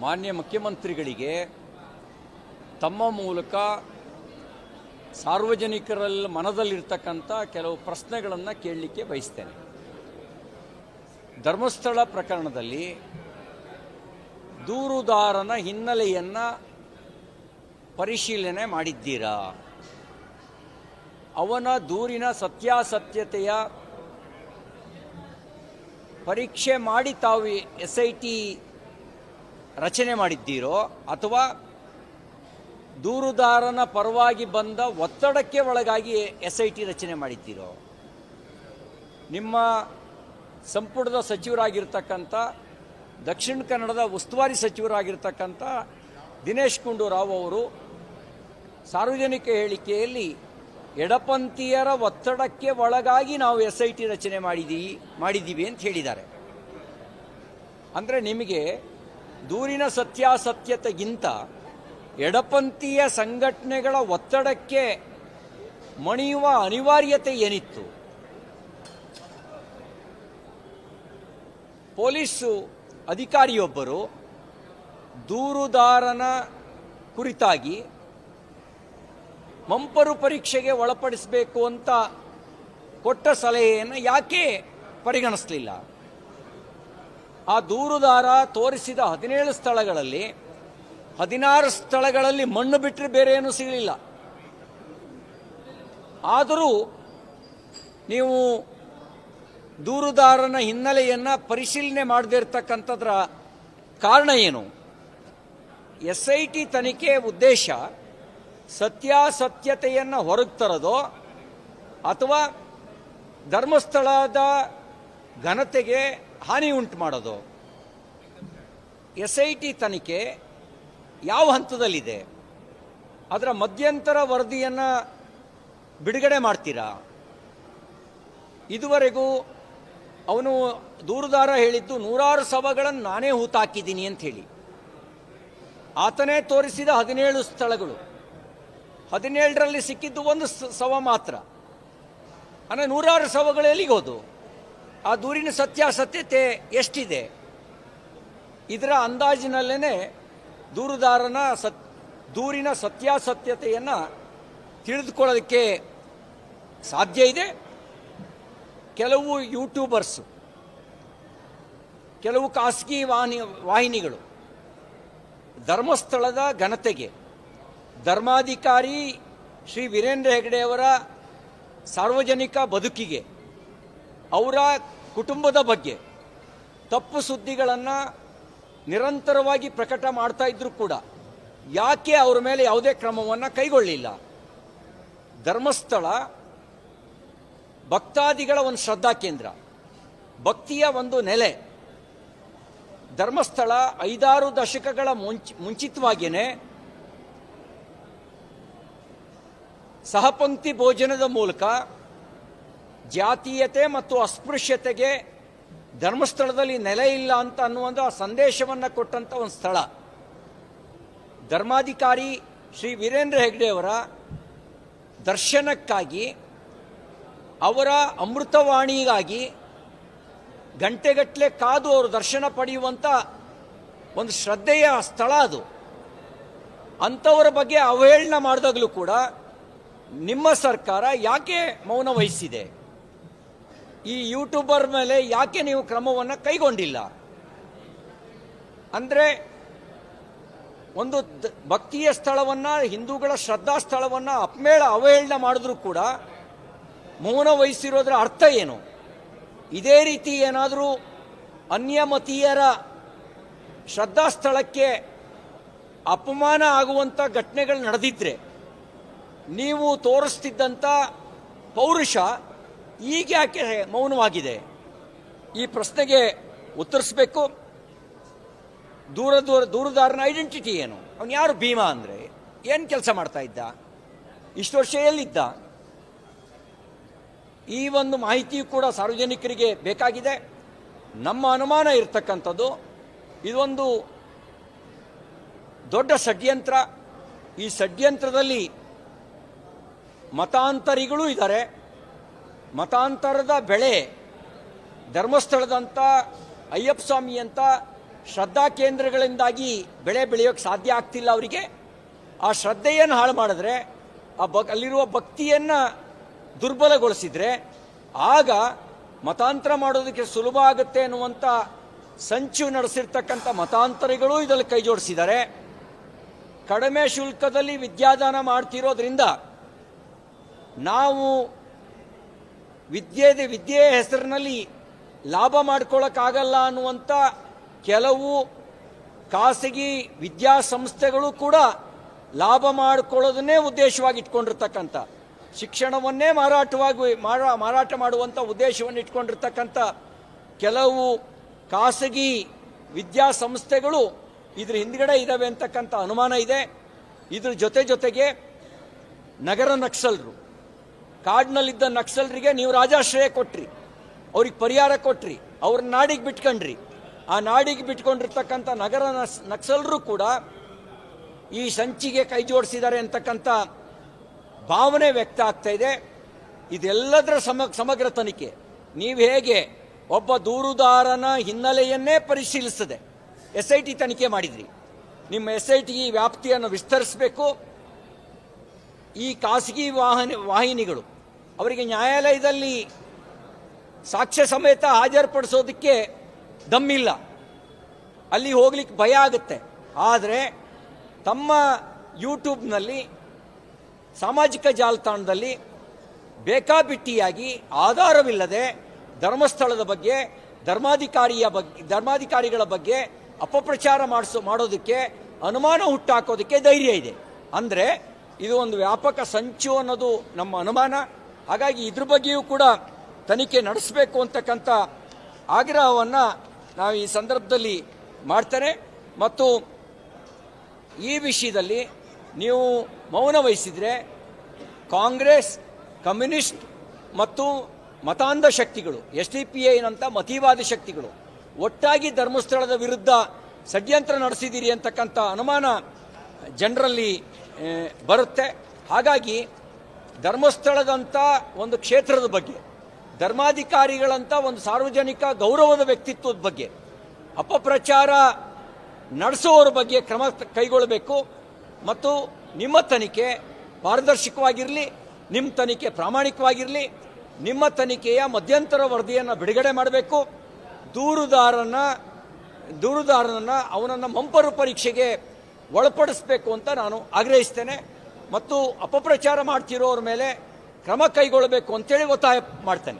ಮಾನ್ಯ ಮುಖ್ಯಮಂತ್ರಿಗಳಿಗೆ ತಮ್ಮ ಮೂಲಕ ಸಾರ್ವಜನಿಕರಲ್ಲಿ ಮನದಲ್ಲಿರ್ತಕ್ಕಂಥ ಕೆಲವು ಪ್ರಶ್ನೆಗಳನ್ನು ಕೇಳಲಿಕ್ಕೆ ಬಯಸ್ತೇನೆ. ಧರ್ಮಸ್ಥಳ ಪ್ರಕರಣದಲ್ಲಿ ದೂರುದಾರನ ಹಿನ್ನೆಲೆಯನ್ನು ಪರಿಶೀಲನೆ ಮಾಡಿದ್ದೀರಾ? ಅವನ ದೂರಿನ ಸತ್ಯಾಸತ್ಯತೆಯ ಪರೀಕ್ಷೆ ಮಾಡಿ ತಾವು ಎಸ್ ಐ ಟಿ ರಚನೆ ಮಾಡಿದ್ದೀರೋ ಅಥವಾ ದೂರುದಾರನ ಪರವಾಗಿ ಬಂದ ಒತ್ತಡಕ್ಕೆ ಒಳಗಾಗಿ ಎಸ್ ಐ ಟಿ ರಚನೆ ಮಾಡಿದ್ದೀರೋ? ನಿಮ್ಮ ಸಂಪುಟದ ಸಚಿವರಾಗಿರ್ತಕ್ಕಂಥ, ದಕ್ಷಿಣ ಕನ್ನಡದ ಉಸ್ತುವಾರಿ ಸಚಿವರಾಗಿರ್ತಕ್ಕಂಥ ದಿನೇಶ್ ಗುಂಡೂರಾವ್ ಅವರು ಸಾರ್ವಜನಿಕ ಹೇಳಿಕೆಯಲ್ಲಿ ಎಡಪಂಥೀಯರ ಒತ್ತಡಕ್ಕೆ ಒಳಗಾಗಿ ನಾವು ಎಸ್ ಐ ಟಿ ರಚನೆ ಮಾಡಿದ್ದೀವಿ ಮಾಡಿದ್ದೀವಿ ಅಂತ ಹೇಳಿದ್ದಾರೆ. ಅಂದರೆ ನಿಮಗೆ ದೂರಿನ ಸತ್ಯಾಸತ್ಯತೆಗಿಂತ ಎಡಪಂಥೀಯ ಸಂಘಟನೆಗಳ ಒತ್ತಡಕ್ಕೆ ಮಣಿಯುವ ಅನಿವಾರ್ಯತೆ ಏನಿತ್ತು? ಪೊಲೀಸು ಅಧಿಕಾರಿಯೊಬ್ಬರು ದೂರುದಾರನ ಕುರಿತಾಗಿ ಮಂಪರು ಪರೀಕ್ಷೆಗೆ ಒಳಪಡಿಸಬೇಕು ಅಂತ ಕೊಟ್ಟ ಸಲಹೆಯನ್ನು ಯಾಕೆ ಪರಿಗಣಿಸಲಿಲ್ಲ? ಆ ದೂರುದಾರ ತೋರಿಸಿದ ಹದಿನೇಳು ಸ್ಥಳಗಳಲ್ಲಿ ಹದಿನಾರು ಸ್ಥಳಗಳಲ್ಲಿ ಮಣ್ಣು ಬಿಟ್ಟರೆ ಬೇರೆ ಏನೂ ಸಿಗಲಿಲ್ಲ. ಆದರೂ ನೀವು ದೂರುದಾರನ ಹಿನ್ನೆಲೆಯನ್ನು ಪರಿಶೀಲನೆ ಮಾಡದೇ ಇರತಕ್ಕಂಥದ್ರ ಕಾರಣ ಏನು? ಎಸ್ ಐ ಟಿ ತನಿಖೆ ಉದ್ದೇಶ ಸತ್ಯಾಸತ್ಯತೆಯನ್ನು ಹೊರಗೆ ತರೋದೋ ಅಥವಾ ಧರ್ಮಸ್ಥಳದ ಘನತೆಗೆ ಹಾನಿ ಉಂಟು ಮಾಡೋದು. ಎಸ್ ಐ ಟಿ ತನಿಖೆ ಯಾವ ಹಂತದಲ್ಲಿದೆ? ಅದರ ಮಧ್ಯಂತರ ವರದಿಯನ್ನು ಬಿಡುಗಡೆ ಮಾಡ್ತೀರಾ? ಇದುವರೆಗೂ ಅವನು ದೂರದಾರ ಹೇಳಿದ್ದು ನೂರಾರು ಸಭೆಗಳನ್ನು ನಾನೇ ಹೂತಾಕಿದ್ದೀನಿ ಅಂತ ಹೇಳಿ. ಆತನೇ ತೋರಿಸಿದ ಹದಿನೇಳು ಸ್ಥಳಗಳು. ಹದಿನೇಳರಲ್ಲಿ ಸಿಕ್ಕಿದ್ದು ಒಂದು ಸವ ಮಾತ್ರ. ಅಂದರೆ ನೂರಾರು ಸವಗಳು ಎಲ್ಲಿಗೆ ಹೋದು? ಆ ದೂರಿನ ಸತ್ಯಾಸತ್ಯತೆ ಎಷ್ಟಿದೆ? ಇದರ ಅಂದಾಜಿನಲ್ಲೇ ದೂರುದಾರನ ಸತ್, ದೂರಿನ ಸತ್ಯಾಸತ್ಯತೆಯನ್ನು ತಿಳಿದುಕೊಳ್ಳೋದಕ್ಕೆ ಸಾಧ್ಯ ಇದೆ. ಕೆಲವು ಯೂಟ್ಯೂಬರ್ಸು ಕೆಲವು ಖಾಸಗಿ ವಾಹಿನಿ, ವಾಹಿನಿಗಳು ಧರ್ಮಸ್ಥಳದ ಘನತೆಗೆ ಧರ್ಮಾಧಿಕಾರಿ ಶ್ರೀ ವೀರೇಂದ್ರ ಹೆಗಡೆಯವರ ಸಾರ್ವಜನಿಕ ಬದುಕಿಗೆ ಅವರ ಕುಟುಂಬದ ಬಗ್ಗೆ ತಪ್ಪು ಸುದ್ದಿಗಳನ್ನು ನಿರಂತರವಾಗಿ ಪ್ರಕಟ ಮಾಡ್ತಾ ಇದ್ರು ಕೂಡ ಯಾಕೆ ಅವರ ಮೇಲೆ ಯಾವುದೇ ಕ್ರಮವನ್ನು ಕೈಗೊಳ್ಳಿಲ್ಲ? ಧರ್ಮಸ್ಥಳ ಭಕ್ತಾದಿಗಳ ಒಂದು ಶ್ರದ್ಧಾ ಕೇಂದ್ರ, ಭಕ್ತಿಯ ಒಂದು ನೆಲೆ. ಧರ್ಮಸ್ಥಳ ಐದಾರು ದಶಕಗಳ ಮುಂಚ, ಮುಂಚಿತವಾಗಿಯೇ ಸಹಪಂಕ್ತಿ ಭೋಜನದ ಮೂಲಕ ಜಾತೀಯತೆ ಮತ್ತು ಅಸ್ಪೃಶ್ಯತೆಗೆ ಧರ್ಮಸ್ಥಳದಲ್ಲಿ ನೆಲೆ ಇಲ್ಲ ಅಂತ ಅನ್ನುವಂಥ ಸಂದೇಶವನ್ನು ಕೊಟ್ಟಂಥ ಒಂದು ಸ್ಥಳ. ಧರ್ಮಾಧಿಕಾರಿ ಶ್ರೀ ವೀರೇಂದ್ರ ಹೆಗ್ಡೆಯವರ ದರ್ಶನಕ್ಕಾಗಿ ಅವರ ಅಮೃತವಾಣಿಗಾಗಿ ಗಂಟೆಗಟ್ಟಲೆ ಕಾದು ಅವರು ದರ್ಶನ ಪಡೆಯುವಂಥ ಒಂದು ಶ್ರದ್ಧೆಯ ಸ್ಥಳ ಅದು. ಅಂಥವರ ಬಗ್ಗೆ ಅವಹೇಳನ ಮಾಡಿದಾಗಲೂ ಕೂಡ ನಿಮ್ಮ ಸರ್ಕಾರ ಯಾಕೆ ಮೌನ ವಹಿಸಿದೆ? ಈ ಯೂಟ್ಯೂಬರ್ ಮೇಲೆ ಯಾಕೆ ನೀವು ಕ್ರಮವನ್ನು ಕೈಗೊಂಡಿಲ್ಲ? ಅಂದರೆ ಒಂದು ಭಕ್ತಿಯ ಸ್ಥಳವನ್ನು, ಹಿಂದೂಗಳ ಶ್ರದ್ಧಾ ಸ್ಥಳವನ್ನು ಅಪ್ಮೇಳ ಅವಹೇಳನ ಮಾಡಿದ್ರೂ ಕೂಡ ಮೌನ ವಹಿಸಿರೋದ್ರ ಅರ್ಥ ಏನು? ಇದೇ ರೀತಿ ಏನಾದರೂ ಅನ್ಯಮತೀಯರ ಶ್ರದ್ಧಾ ಸ್ಥಳಕ್ಕೆ ಅಪಮಾನ ಆಗುವಂಥ ಘಟನೆಗಳು ನಡೆದಿದ್ರೆ, ನೀವು ತೋರಿಸ್ತಿದ್ದಂಥ ಪೌರುಷ ಈಗ ಯಾಕೆ ಮೌನವಾಗಿದೆ? ಈ ಪ್ರಶ್ನೆಗೆ ಉತ್ತರಿಸಬೇಕು. ದೂರ ದೂರ ದೂರದಾರನ ಐಡೆಂಟಿಟಿ ಏನು? ಅವನು ಯಾರು ಭೀಮಾ ಅಂದರೆ? ಏನು ಕೆಲಸ ಮಾಡ್ತಾ ಇದ್ದ? ಇಷ್ಟು ವರ್ಷ ಎಲ್ಲಿದ್ದ? ಈ ಒಂದು ಮಾಹಿತಿಯು ಕೂಡ ಸಾರ್ವಜನಿಕರಿಗೆ ಬೇಕಾಗಿದೆ. ನಮ್ಮ ಅನುಮಾನ ಇರತಕ್ಕಂಥದ್ದು, ಇದೊಂದು ದೊಡ್ಡ ಷಡ್ಯಂತ್ರ. ಈ ಷಡ್ಯಂತ್ರದಲ್ಲಿ ಮತಾಂತರಿಗಳೂ ಇದ್ದಾರೆ ಮತಾಂತರದ ಬೆಳೆ ಧರ್ಮಸ್ಥಳದಂಥ ಅಯ್ಯಪ್ಪ ಸ್ವಾಮಿ ಅಂತ ಶ್ರದ್ಧಾ ಕೇಂದ್ರಗಳಿಂದಾಗಿ ಬೆಳೆ ಬೆಳೆಯೋಕ್ಕೆ ಸಾಧ್ಯ ಆಗ್ತಿಲ್ಲ ಅವರಿಗೆ. ಆ ಶ್ರದ್ಧೆಯನ್ನು ಹಾಳು ಮಾಡಿದ್ರೆ, ಆ ಬ ಅಲ್ಲಿರುವ ಭಕ್ತಿಯನ್ನು ದುರ್ಬಲಗೊಳಿಸಿದರೆ, ಆಗ ಮತಾಂತರ ಮಾಡೋದಕ್ಕೆ ಸುಲಭ ಆಗುತ್ತೆ ಅನ್ನುವಂಥ ಸಂಚು ನಡೆಸಿರ್ತಕ್ಕಂಥ ಮತಾಂತರಿಗಳು ಇದರಲ್ಲಿ ಕೈ ಜೋಡಿಸಿದ್ದಾರೆ. ಕಡಿಮೆ ಶುಲ್ಕದಲ್ಲಿ ವಿದ್ಯಾದಾನ ಮಾಡ್ತಿರೋದ್ರಿಂದ ನಾವು ವಿದ್ಯೆ ವಿದ್ಯೆಯ ಹೆಸರಿನಲ್ಲಿ ಲಾಭ ಮಾಡ್ಕೊಳ್ಳೋಕ್ಕಾಗಲ್ಲ ಅನ್ನುವಂಥ ಕೆಲವು ಖಾಸಗಿ ವಿದ್ಯಾಸಂಸ್ಥೆಗಳು ಕೂಡ ಲಾಭ ಮಾಡಿಕೊಳ್ಳೋದನ್ನೇ ಉದ್ದೇಶವಾಗಿ ಇಟ್ಕೊಂಡಿರ್ತಕ್ಕಂಥ, ಶಿಕ್ಷಣವನ್ನೇ ಮಾರಾಟವಾಗಿ ಮಾರಾ, ಮಾರಾಟ ಮಾಡುವಂಥ ಉದ್ದೇಶವನ್ನು ಇಟ್ಕೊಂಡಿರ್ತಕ್ಕಂಥ ಕೆಲವು ಖಾಸಗಿ ವಿದ್ಯಾಸಂಸ್ಥೆಗಳು ಇದ್ರ ಹಿಂದ್ಗಡೆ ಇದ್ದಾವೆ ಅಂತಕ್ಕಂಥ ಅನುಮಾನ ಇದೆ. ಇದ್ರ ಜೊತೆ ಜೊತೆಗೆ ನಗರ ನಕ್ಸಲರು ಕಾಡಿನಲ್ಲಿದ್ದ ನಕ್ಸಲರಿಗೆ ನೀವು ರಾಜಾಶ್ರಯ ಕೊಟ್ರಿ, ಅವ್ರಿಗೆ ಪರಿಹಾರ ಕೊಟ್ರಿ ಅವ್ರ ನಾಡಿಗೆ ಬಿಟ್ಕೊಂಡ್ರಿ. ಆ ನಾಡಿಗೆ ಬಿಟ್ಕೊಂಡಿರ್ತಕ್ಕಂಥ ನಗರ ನಕ್ಸಲರು ಕೂಡ ಈ ಸಂಚಿಗೆ ಕೈ ಜೋಡಿಸಿದ್ದಾರೆ ಅಂತಕ್ಕಂಥ ಭಾವನೆ ವ್ಯಕ್ತ ಆಗ್ತಾ ಇದೆ. ಇದೆಲ್ಲದರ ಸಮ, ಸಮಗ್ರ ತನಿಖೆ. ನೀವು ಹೇಗೆ ಒಬ್ಬ ದೂರುದಾರನ ಹಿನ್ನೆಲೆಯನ್ನೇ ಪರಿಶೀಲಿಸದೆ ಎಸ್ ಐ ಟಿ ತನಿಖೆ ಮಾಡಿದ್ರಿ? ನಿಮ್ಮ ಎಸ್ ಐ ಟಿ ವ್ಯಾಪ್ತಿಯನ್ನು ವಿಸ್ತರಿಸಬೇಕು. ಈ ಖಾಸಗಿ ವಾಹನ, ವಾಹಿನಿಗಳು ಅವರಿಗೆ ನ್ಯಾಯಾಲಯದಲ್ಲಿ ಸಾಕ್ಷ್ಯ ಸಮೇತ ಹಾಜರುಪಡಿಸೋದಕ್ಕೆ ದಮ್ಮಿಲ್ಲ. ಅಲ್ಲಿ ಹೋಗ್ಲಿಕ್ಕೆ ಭಯ ಆಗುತ್ತೆ. ಆದರೆ ತಮ್ಮ ಯೂಟ್ಯೂಬ್ನಲ್ಲಿ ಸಾಮಾಜಿಕ ಜಾಲತಾಣದಲ್ಲಿ ಬೇಕಾಬಿಟ್ಟಿಯಾಗಿ ಆಧಾರವಿಲ್ಲದೆ ಧರ್ಮಸ್ಥಳದ ಬಗ್ಗೆ, ಧರ್ಮಾಧಿಕಾರಿಯ ಬಗ್ಗೆ ಧರ್ಮಾಧಿಕಾರಿಗಳ ಬಗ್ಗೆ ಅಪಪ್ರಚಾರ ಮಾಡಿಸೋ, ಮಾಡೋದಕ್ಕೆ ಅನುಮಾನ ಹುಟ್ಟಾಕೋದಕ್ಕೆ ಧೈರ್ಯ ಇದೆ. ಅಂದರೆ ಇದು ಒಂದು ವ್ಯಾಪಕ ಸಂಚು ಅನ್ನೋದು ನಮ್ಮ ಅನುಮಾನ. ಹಾಗಾಗಿ ಇದ್ರ ಬಗ್ಗೆಯೂ ಕೂಡ ತನಿಖೆ ನಡೆಸಬೇಕು ಅಂತಕ್ಕಂಥ ಆಗ್ರಹವನ್ನು ನಾವು ಈ ಸಂದರ್ಭದಲ್ಲಿ ಮಾಡ್ತಾರೆ ಮತ್ತು ಈ ವಿಷಯದಲ್ಲಿ ನೀವು ಮೌನ ವಹಿಸಿದರೆ ಕಾಂಗ್ರೆಸ್, ಕಮ್ಯುನಿಸ್ಟ್ ಮತ್ತು ಮತಾಂಧ ಶಕ್ತಿಗಳು, ಎಸ್ ಡಿ ಪಿ ಐನಂಥ ಮತೀವಾದಿ ಶಕ್ತಿಗಳು ಒಟ್ಟಾಗಿ ಧರ್ಮಸ್ಥಳದ ವಿರುದ್ಧ ಷಡ್ಯಂತ್ರ ನಡೆಸಿದ್ದೀರಿ ಅಂತಕ್ಕಂಥ ಅನುಮಾನ ಜನರಲ್ಲಿ ಬರುತ್ತೆ. ಹಾಗಾಗಿ ಧರ್ಮಸ್ಥಳದಂಥ ಒಂದು ಕ್ಷೇತ್ರದ ಬಗ್ಗೆ ಧರ್ಮಾಧಿಕಾರಿಗಳಂಥ ಒಂದು ಸಾರ್ವಜನಿಕ ಗೌರವದ ವ್ಯಕ್ತಿತ್ವದ ಬಗ್ಗೆ, ಅಪಪ್ರಚಾರ ನಡೆಸುವವರ ಬಗ್ಗೆ ಕ್ರಮ ಕೈಗೊಳ್ಳಬೇಕು. ಮತ್ತು ನಿಮ್ಮ ತನಿಖೆ ಪಾರದರ್ಶಕವಾಗಿರಲಿ, ನಿಮ್ಮ ತನಿಖೆ ಪ್ರಾಮಾಣಿಕವಾಗಿರಲಿ, ನಿಮ್ಮ ತನಿಖೆಯ ಮಧ್ಯಂತರ ವರದಿಯನ್ನು ಬಿಡುಗಡೆ ಮಾಡಬೇಕು. ದೂರುದಾರನ, ದೂರುದಾರನನ್ನು ಅವನನ್ನು ಮಂಪರು ಪರೀಕ್ಷೆಗೆ ಒಳಪಡಿಸಬೇಕು ಅಂತ ನಾನು ಆಗ್ರಹಿಸ್ತೇನೆ. ಮತ್ತು ಅಪಪ್ರಚಾರ ಮಾಡ್ತಿರೋರ ಮೇಲೆ ಕ್ರಮ ಕೈಗೊಳ್ಳಬೇಕು ಅಂತೇಳಿ ಒತ್ತಾಯ ಮಾಡ್ತೇನೆ.